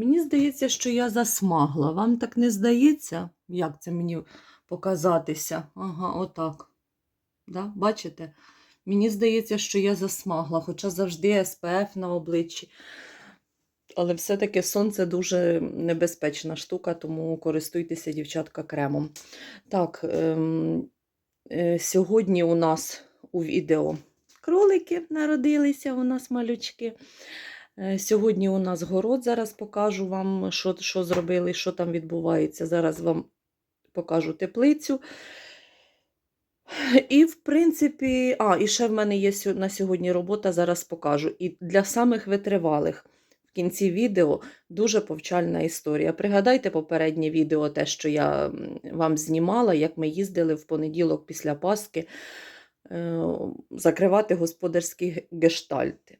Мені здається, що я засмагла. Вам так не здається? Як це мені показатися? Ага, отак. Да? Бачите? Мені здається, що я засмагла, хоча завжди СПФ на обличчі. Але все-таки сонце дуже небезпечна штука, тому користуйтеся, дівчатка, кремом. Так, ем, е, сьогодні у нас у відео кролики народилися, у нас малючки. Е, Сьогодні у нас город, зараз покажу вам, що, що зробили, що там відбувається. Зараз вам покажу теплицю. І, в принципі, а, і ще в мене є на сьогодні робота, зараз покажу. І для самих витривалих в кінці відео дуже повчальна історія. Пригадайте попереднє відео, те, що я вам знімала, як ми їздили в понеділок після Пасхи е, закривати господарські гештальти.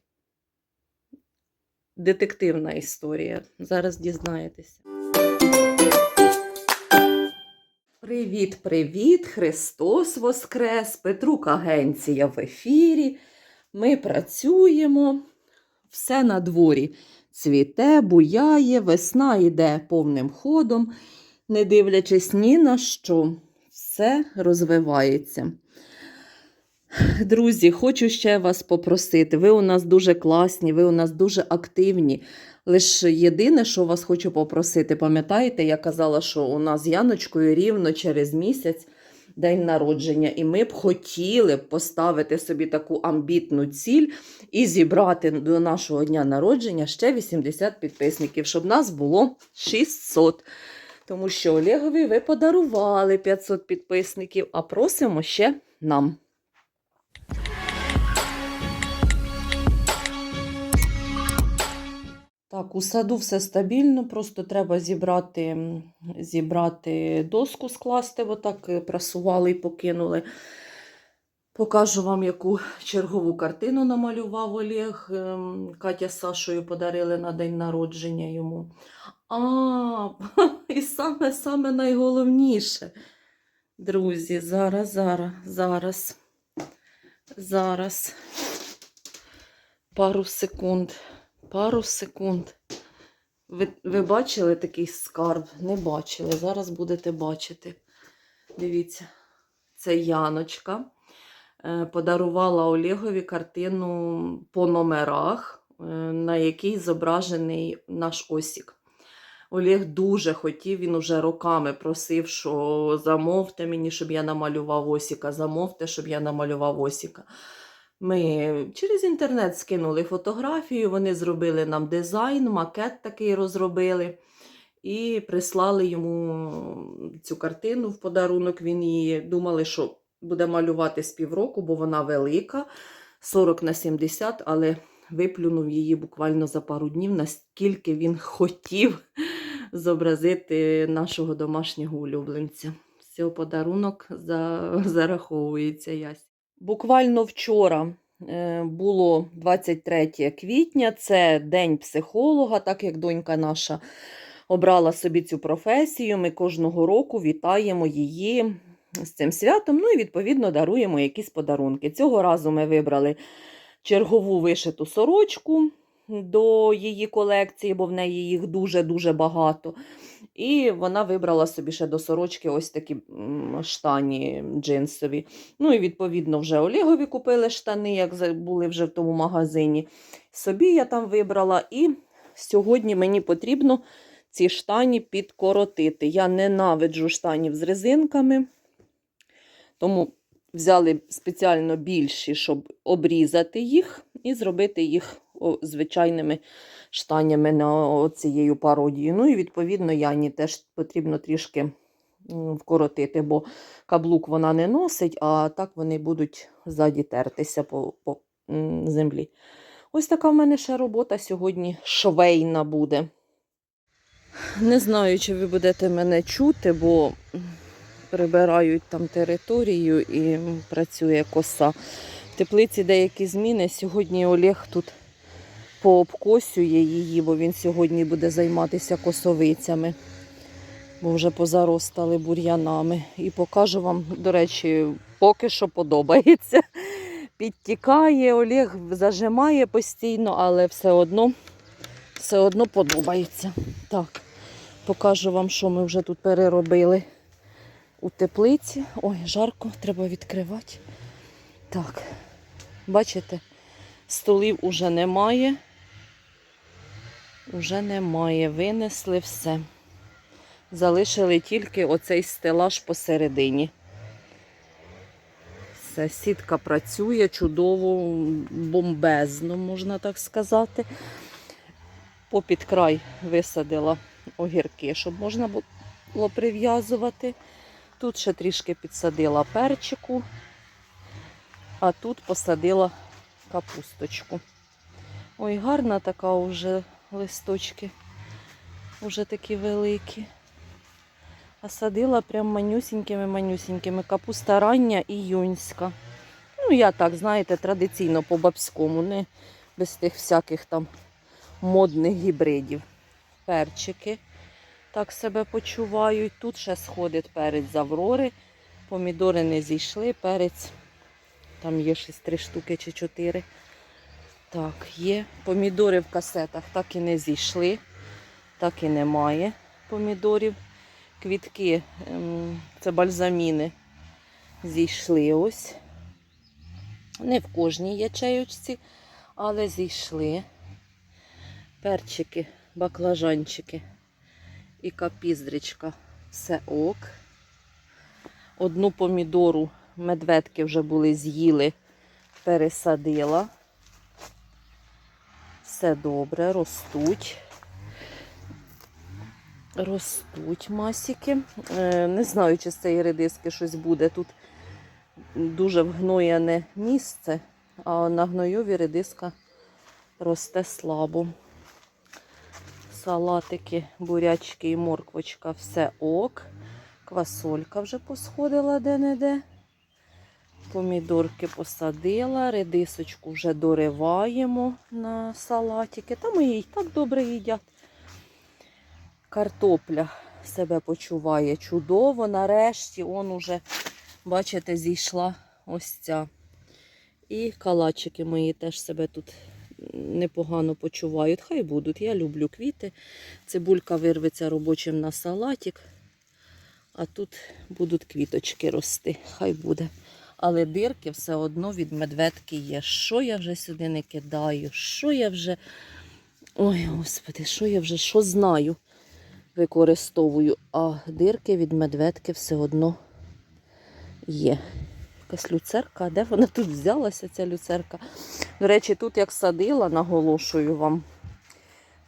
Детективна історія. Зараз дізнаєтеся. Привіт, привіт! Христос Воскрес! Петрук Агенція в ефірі. Ми працюємо. Все на дворі цвіте, буяє, весна йде повним ходом, не дивлячись ні на що, все розвивається. Друзі, хочу ще вас попросити. Ви у нас дуже класні, ви у нас дуже активні. Лише єдине, що вас хочу попросити, пам'ятаєте, я казала, що у нас з Яночкою рівно через місяць день народження, і ми б хотіли поставити собі таку амбітну ціль і зібрати до нашого дня народження ще 80 підписників, щоб нас було 600. Тому що Олегові ви подарували 500 підписників, а просимо ще нам. Так, у саду все стабільно, просто треба зібрати, зібрати доску, скласти, отак е, прасували і покинули. Покажу вам, яку чергову картину намалював Олег. Ем, Катя з Сашою подарили на день народження йому. А, і саме саме найголовніше. Друзі, зараз, зараз, зараз, зараз. Пару секунд. Пару секунд. Ви, ви бачили такий скарб? Не бачили. Зараз будете бачити. Дивіться, це Яночка. Е, Подарувала Олегові картину по номерах, е, на якій зображений наш осік. Олег дуже хотів, він уже роками просив, що замовте мені, щоб я намалював осіка, замовте, щоб я намалював осіка. Ми через інтернет скинули фотографію, вони зробили нам дизайн, макет такий розробили і прислали йому цю картину в подарунок. Він її думали, що буде малювати з півроку, бо вона велика, 40 на 70, але виплюнув її буквально за пару днів, наскільки він хотів зобразити нашого домашнього улюбленця. Цього подарунок зараховується ясь. Буквально вчора е, було 23 квітня, це День психолога, так як донька наша обрала собі цю професію. Ми кожного року вітаємо її з цим святом, ну і відповідно даруємо якісь подарунки. Цього разу ми вибрали чергову вишиту сорочку до її колекції, бо в неї їх дуже-дуже багато. І вона вибрала собі ще до сорочки ось такі штані джинсові. Ну і відповідно вже Олегові купили штани, як були вже в тому магазині. Собі я там вибрала. І сьогодні мені потрібно ці штані підкоротити. Я ненавиджу штанів з резинками, тому взяли спеціально більші, щоб обрізати їх і зробити їх звичайними штанями на цією пародією. Ну і відповідно Яні теж потрібно трішки вкоротити, бо каблук вона не носить, а так вони будуть ззаді тертися по, по землі. Ось така в мене ще робота сьогодні швейна буде. Не знаю, чи ви будете мене чути, бо прибирають там територію і працює коса. В теплиці деякі зміни. Сьогодні Олег тут пообкосює її, бо він сьогодні буде займатися косовицями, бо вже позаростали бур'янами. І покажу вам, до речі, поки що подобається. Підтікає, Олег зажимає постійно, але все одно все одно подобається. Так, покажу вам, що ми вже тут переробили у теплиці. Ой, жарко, треба відкривати. Так, бачите, столів уже немає. Уже немає. Винесли все. Залишили тільки оцей стелаж посередині. Все, сітка працює чудово, бомбезно, можна так сказати. Попід край висадила огірки, щоб можна було прив'язувати. Тут ще трішки підсадила перчику, а тут посадила капусточку. Ой, гарна така вже листочки, вже такі великі. А садила прям манюсінькими-манюсінькими. Капуста рання і юнська. Ну, я так, знаєте, традиційно по бабському, не без тих всяких там модних гібридів. Перчики так себе почувають. Тут ще сходить перець з Аврори. Помідори не зійшли, перець. Там є щось три штуки чи чотири. Так, є. Помідори в касетах так і не зійшли, так і немає помідорів. Квітки, ем, це бальзаміни, зійшли ось. Не в кожній ячеючці, але зійшли. Перчики, баклажанчики і капіздричка. Все ок. Одну помідору медведки вже були з'їли, пересадила. Все добре, ростуть. Ростуть масіки. Е, Не знаю, чи з цієї редиски щось буде. Тут дуже вгноєне місце, а на гнойові редиска росте слабо. Салатики, бурячки і морквочка, все ок. Квасолька вже посходила де-не-де. Помідорки посадила, редисочку вже дориваємо на салатики. Та мої і так добре їдять. Картопля себе почуває чудово. Нарешті он уже, бачите, зійшла ось ця. І калачики мої теж себе тут непогано почувають. Хай будуть. Я люблю квіти. Цибулька вирветься робочим на салатик. А тут будуть квіточки рости. Хай буде. Але дирки все одно від медведки є. Що я вже сюди не кидаю? Що я вже. Ой, господи, що я вже що знаю, використовую. А дирки від медведки все одно є. Якась люцерка, а де вона тут взялася, ця люцерка? До речі, тут як садила, наголошую вам,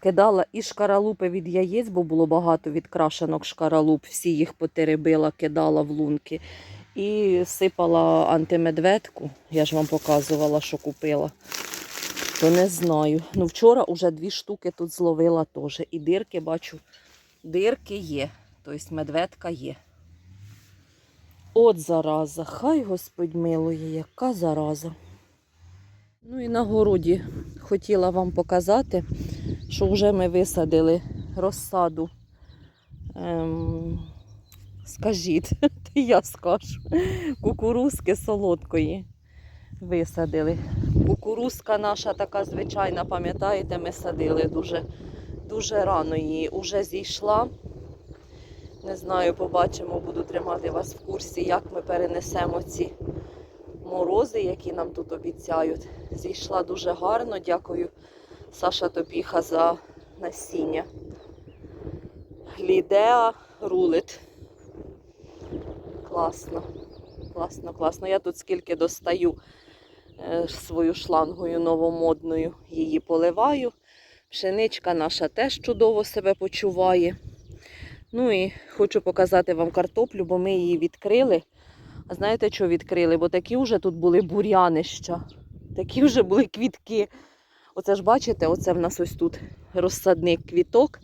кидала і шкаралупи від яєць, бо було багато відкрашенок шкаралуп, всі їх потеребила, кидала в лунки. І сипала антимедведку. Я ж вам показувала, що купила. То не знаю. Ну, вчора вже дві штуки тут зловила теж. І дирки бачу, дирки є. Тобто медведка є. От зараза, хай Господь милує, яка зараза. Ну і на городі хотіла вам показати, що вже ми висадили розсаду. Ем, скажіть, то я скажу. Кукурузки солодкої висадили. Кукурузка наша така звичайна, пам'ятаєте, ми садили дуже, дуже рано її. Уже зійшла. Не знаю, побачимо, буду тримати вас в курсі, як ми перенесемо ці морози, які нам тут обіцяють. Зійшла дуже гарно. Дякую, Саша Топіха, за насіння. Лідеа рулит. Класно. Класно, класно. Я тут скільки достаю е, свою шлангою новомодною, її поливаю. Пшеничка наша теж чудово себе почуває. Ну і хочу показати вам картоплю, бо ми її відкрили. А знаєте, що відкрили? Бо такі вже тут були бурянища, такі вже були квітки. Оце ж бачите, оце в нас ось тут розсадник квіток.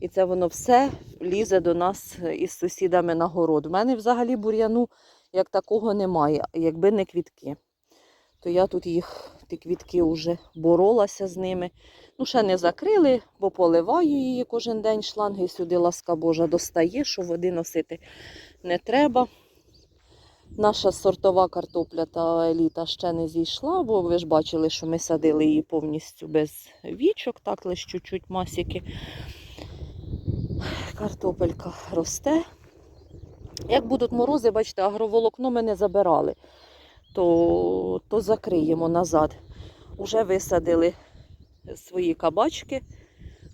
І це воно все лізе до нас із сусідами на город. У мене взагалі бур'яну як такого немає, якби не квітки. То я тут їх, ті квітки вже боролася з ними. Ну, ще не закрили, бо поливаю її кожен день шланги сюди, ласка Божа, достає, що води носити не треба. Наша сортова картопля та еліта ще не зійшла, бо ви ж бачили, що ми садили її повністю без вічок, так лише чуть-чуть масіки. Картопелька росте. Як будуть морози, бачите, агроволокно ми не забирали, то, то закриємо назад. Уже висадили свої кабачки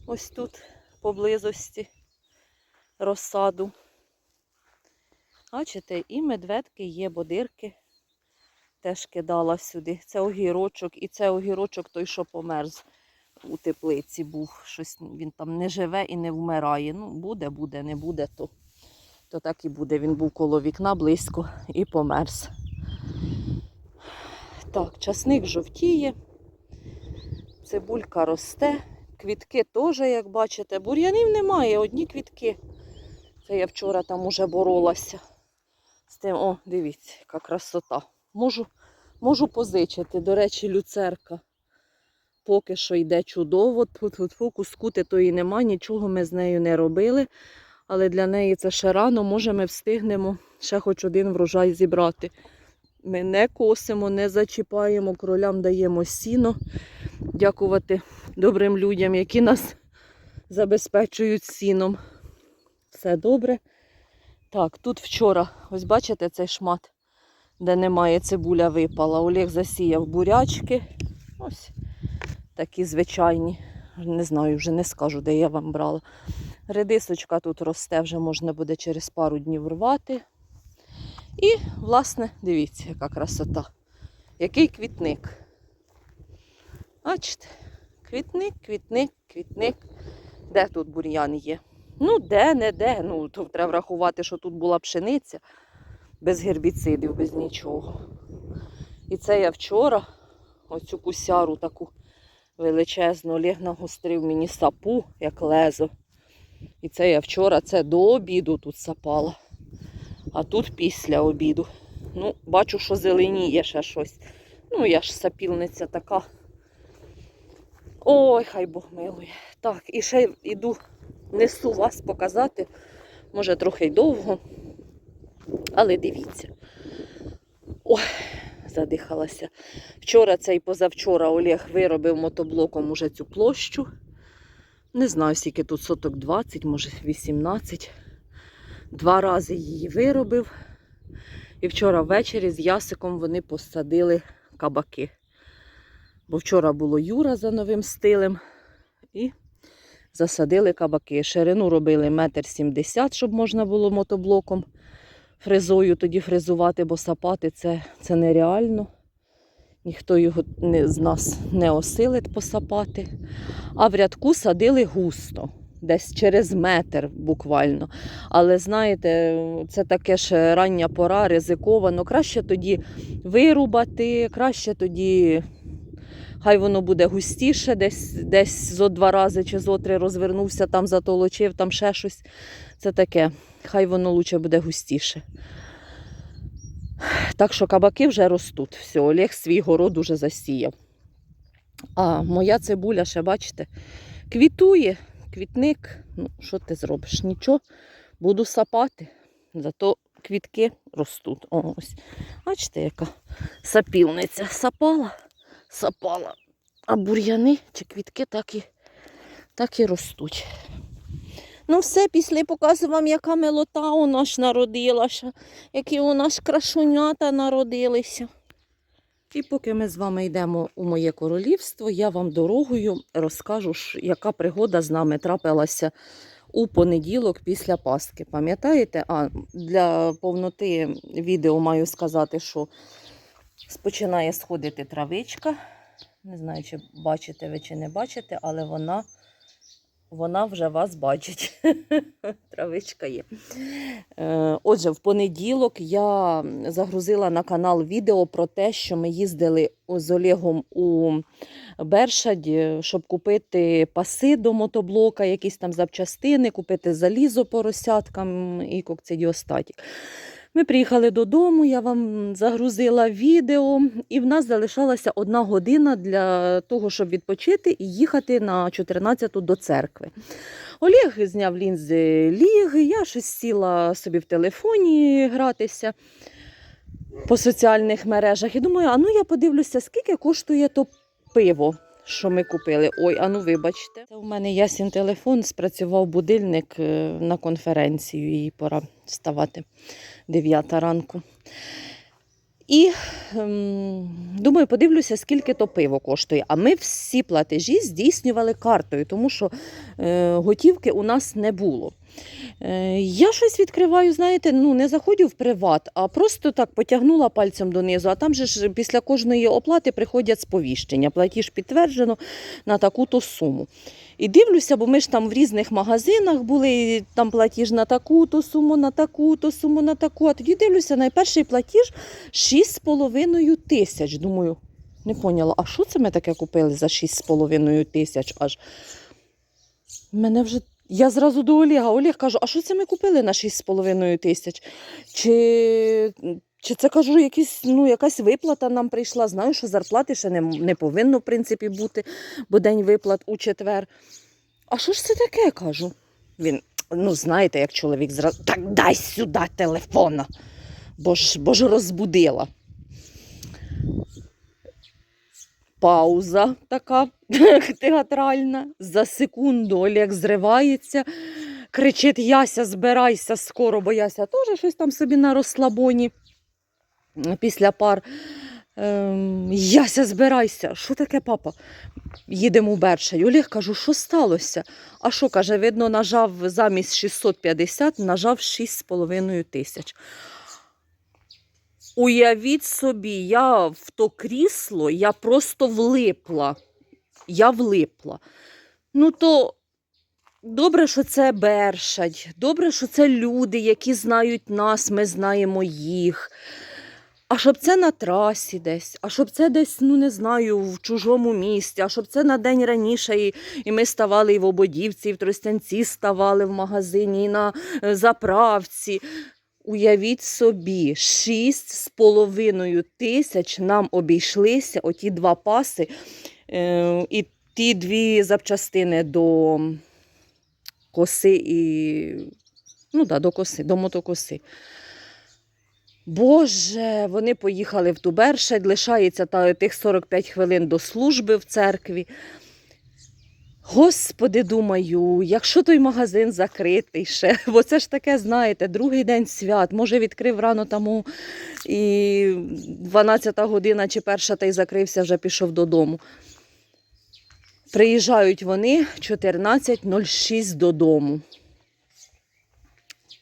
ось тут поблизості розсаду. Бачите, і медведки є, бодирки. Теж кидала сюди. Це огірочок, і це огірочок той, що померз у теплиці був. Щось він там не живе і не вмирає. Ну, буде, буде, не буде, то, то так і буде. Він був коло вікна близько і померз. Так, часник жовтіє, цибулька росте, квітки теж, як бачите, бур'янів немає, одні квітки. Це я вчора там уже боролася з тим. О, дивіться, яка красота. Можу, можу позичити. До речі, люцерка. Поки що йде чудово. Тут кускути тої нема, нічого ми з нею не робили. Але для неї це ще рано, може ми встигнемо ще хоч один врожай зібрати. Ми не косимо, не зачіпаємо, кролям даємо сіно. Дякувати добрим людям, які нас забезпечують сіном. Все добре. Так, тут вчора, ось бачите цей шмат, де немає цибуля випала. Олег засіяв бурячки. Ось такі звичайні. Не знаю, вже не скажу, де я вам брала. Редисочка тут росте, вже можна буде через пару днів рвати. І, власне, дивіться, яка красота. Який квітник. Бачите? Квітник, квітник, квітник. Де тут бур'ян є? Ну, де, не де. Ну, то треба врахувати, що тут була пшениця без гербіцидів, без нічого. І це я вчора оцю кусяру таку величезну Олег нагострив мені сапу, як лезо. І це я вчора це до обіду тут сапала. А тут після обіду. Ну, бачу, що зеленіє ще щось. Ну, я ж сапільниця така. Ой, хай Бог милує. Так, і ще йду, несу вас показати. Може, трохи й довго. Але дивіться. Ой, задихалася. Вчора це і позавчора Олег виробив мотоблоком уже цю площу. Не знаю, скільки тут соток 20, може 18. Два рази її виробив. І вчора ввечері з Ясиком вони посадили кабаки. Бо вчора було Юра за новим стилем. І засадили кабаки. Ширину робили метр сімдесят, щоб можна було мотоблоком фрезою тоді фрезувати, бо сапати це, це нереально. Ніхто його не, з нас не осилить посапати. А в рядку садили густо, десь через метр буквально. Але знаєте, це таке ж рання пора, ризиковано. Краще тоді вирубати, краще тоді. Хай воно буде густіше, десь десь зо два рази чи зо три розвернувся, там затолочив, там ще щось. Це таке. Хай воно лучше буде густіше. Так що кабаки вже ростуть. Все, Олег свій город уже засіяв. А моя цибуля, ще бачите, квітує, квітник. Ну, що ти зробиш? Нічого, буду сапати. Зато квітки ростуть. О, ось. Бачите, яка сапілниця сапала, сапала. А бур'яни чи квітки так і, так і ростуть. Ну, все, після показу вам, яка милота у нас народилася, які у нас крашунята народилися. І поки ми з вами йдемо у моє королівство, я вам дорогою розкажу, яка пригода з нами трапилася у понеділок після Пасхи. Пам'ятаєте? А для повноти відео маю сказати, що починає сходити травичка. Не знаю, чи бачите ви чи не бачите, але вона вона вже вас бачить. Травичка є. Е, Отже, в понеділок я загрузила на канал відео про те, що ми їздили з Олегом у Бершадь, щоб купити паси до мотоблока, якісь там запчастини, купити залізо поросяткам і кокцидіостатік. Ми приїхали додому, я вам загрузила відео, і в нас залишалася одна година для того, щоб відпочити і їхати на 14-ту до церкви. Олег зняв лінзи ліги, я щось сіла собі в телефоні гратися. по соціальних мережах. І думаю, а ну я подивлюся, скільки коштує то пиво, що ми купили. Ой, а ну вибачте. У мене ясін телефон, спрацював будильник е, на конференцію, і пора вставати 9 ранку. І ем, думаю, подивлюся, скільки то пиво коштує. А ми всі платежі здійснювали картою, тому що е, готівки у нас не було. Е, я щось відкриваю, знаєте, ну не заходжу в приват, а просто так потягнула пальцем донизу. А там же ж після кожної оплати приходять сповіщення. Платіж підтверджено на таку-то суму. І дивлюся, бо ми ж там в різних магазинах були, там платіж на таку-то суму, на таку-то суму, на таку. А тоді дивлюся, найперший платіж 6,5 тисяч. Думаю, не поняла, а що це ми таке купили за 6,5 тисяч аж? Мене вже. Я зразу до Олега. Олег кажу, а що це ми купили на 6,5 тисяч? Чи, чи це кажу, якісь, ну, якась виплата нам прийшла? Знаю, що зарплати ще не, не повинно, в принципі, бути, бо день виплат у четвер. А що ж це таке? кажу. Він, ну, знаєте, як чоловік зразу. Так дай сюди телефона, бо ж, бо ж розбудила. Пауза така театральна. За секунду Олег зривається, кричить: Яся, збирайся скоро, бо Яся теж щось там собі на розслабоні після пар. Ем, Яся, збирайся. Що таке, папа? Їдемо в Бершень. Олег кажу, що сталося? А що, каже, видно, нажав замість 650, нажав 6,5 тисяч. Уявіть собі, я в то крісло, я просто влипла. Я влипла. Ну то добре, що це Бершадь, добре, що це люди, які знають нас, ми знаємо їх. А щоб це на трасі десь, а щоб це десь, ну не знаю, в чужому місті, а щоб це на день раніше, і, і ми ставали і в Ободівці, і в Тростянці ставали в магазині, і на е, заправці. Уявіть собі, шість з половиною тисяч нам обійшлися оті два паси е, і ті дві запчастини до коси і ну да, до коси, до мотокоси. Боже, вони поїхали в Тубершадь, лишається та, тих 45 хвилин до служби в церкві. Господи, думаю, якщо той магазин закритий ще, бо це ж таке, знаєте, другий день свят, може відкрив рано тому і 12 година чи перша та й закрився, вже пішов додому. Приїжджають вони 14.06 додому.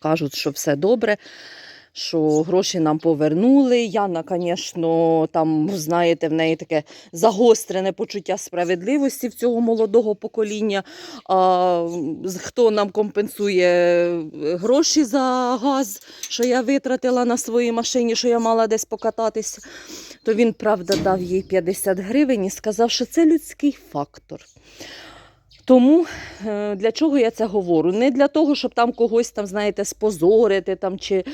Кажуть, що все добре, що гроші нам повернули. Яна, звісно, там, знаєте, в неї таке загострене почуття справедливості в цього молодого покоління. А хто нам компенсує гроші за газ, що я витратила на своїй машині, що я мала десь покататися, то він, правда, дав їй 50 гривень і сказав, що це людський фактор. Тому е, для чого я це говорю? Не для того, щоб там когось там, знаєте, спозорити там, чи,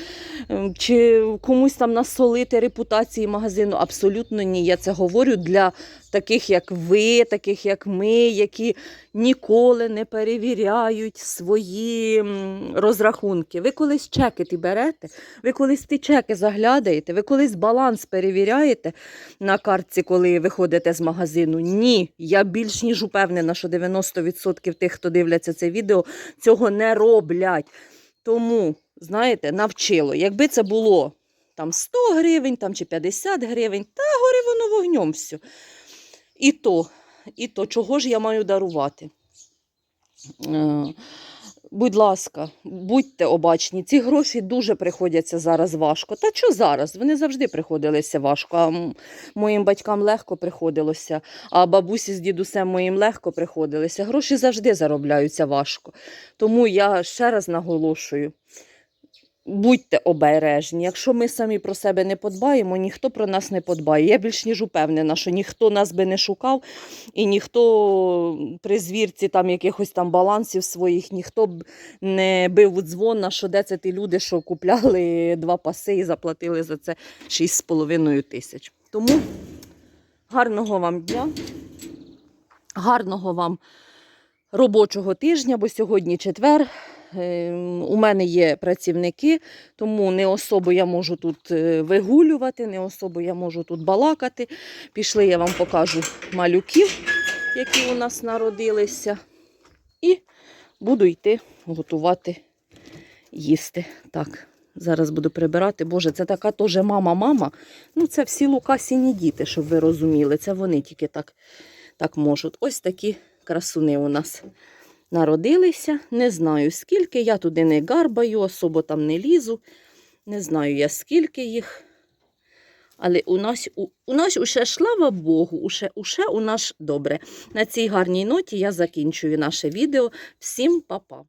ем, чи комусь там насолити репутації магазину. Абсолютно ні. Я це говорю для таких, як ви, таких, як ми, які ніколи не перевіряють свої розрахунки. Ви колись чеки ті берете, ви колись ті чеки заглядаєте, ви колись баланс перевіряєте на картці, коли виходите з магазину. Ні, я більш ніж упевнена, що 90% тих, хто дивляться це відео, цього не роблять. Тому, знаєте, навчило. Якби це було там 100 гривень там, чи 50 гривень, та гори воно вогнем все. І то, і то, чого ж я маю дарувати? Е, Будь ласка, будьте обачні. Ці гроші дуже приходяться зараз важко. Та що зараз? Вони завжди приходилися важко. А моїм батькам легко приходилося, а бабусі з дідусем моїм легко приходилися. Гроші завжди заробляються важко. Тому я ще раз наголошую. Будьте обережні. Якщо ми самі про себе не подбаємо, ніхто про нас не подбає. Я більш ніж упевнена, що ніхто нас би не шукав, і ніхто при звірці там якихось там балансів своїх, ніхто б не бив у дзвона, що де це ті люди, що купляли два паси і заплатили за це 6,5 тисяч. Тому гарного вам дня, гарного вам робочого тижня, бо сьогодні четвер. Ем, у мене є працівники, тому не особо я можу тут е, вигулювати, не особо я можу тут балакати. Пішли, я вам покажу малюків, які у нас народилися. І буду йти готувати їсти. Так, зараз буду прибирати. Боже, це така теж мама-мама. Ну, це всі лукасіні діти, щоб ви розуміли. Це вони тільки так, так можуть. Ось такі красуни у нас народилися. Не знаю скільки. Я туди не гарбаю, особо там не лізу. Не знаю я скільки їх. Але у нас, у, у нас уше, слава Богу, уше, уше у нас добре. На цій гарній ноті я закінчую наше відео. Всім па-па!